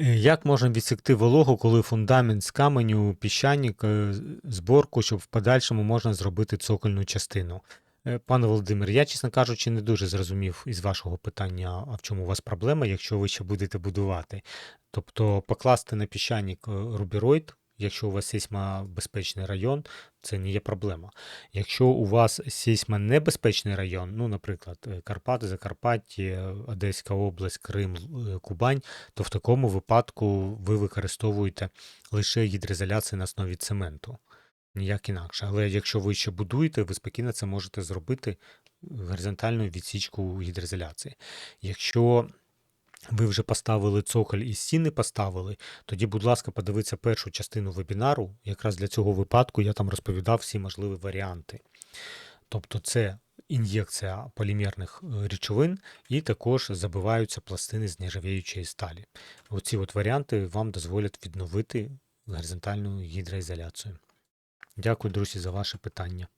Е, Як можна відсікти вологу, коли фундамент з каменю, піщаник, е, зборку, щоб в подальшому можна зробити цокольну частину? Е, Пане Володимир, я, чесно кажучи, не дуже зрозумів із вашого питання, а в чому у вас проблема, якщо ви ще будете будувати. Тобто покласти на піщаник е, рубіроїд, якщо у вас сейсмобезпечний район, це не є проблема. Якщо у вас сейсмонебезпечний район, ну, наприклад, е, Карпати, Закарпаття, е, Одеська область, Крим, е, Кубань, то в такому випадку ви використовуєте лише гідроізоляцію на основі цементу. Ніяк інакше. Але якщо ви ще будуєте, ви спокійно це можете зробити горизонтальну відсічку гідроізоляції. Якщо ви вже поставили цоколь і стіни поставили, тоді, будь ласка, подивіться першу частину вебінару. Якраз для цього випадку я там розповідав всі можливі варіанти. Тобто це ін'єкція полімерних е, речовин і також забиваються пластини з нержавіючої сталі. Оці от варіанти вам дозволять відновити горизонтальну гідроізоляцію. Дякую, друзі, за ваше питання.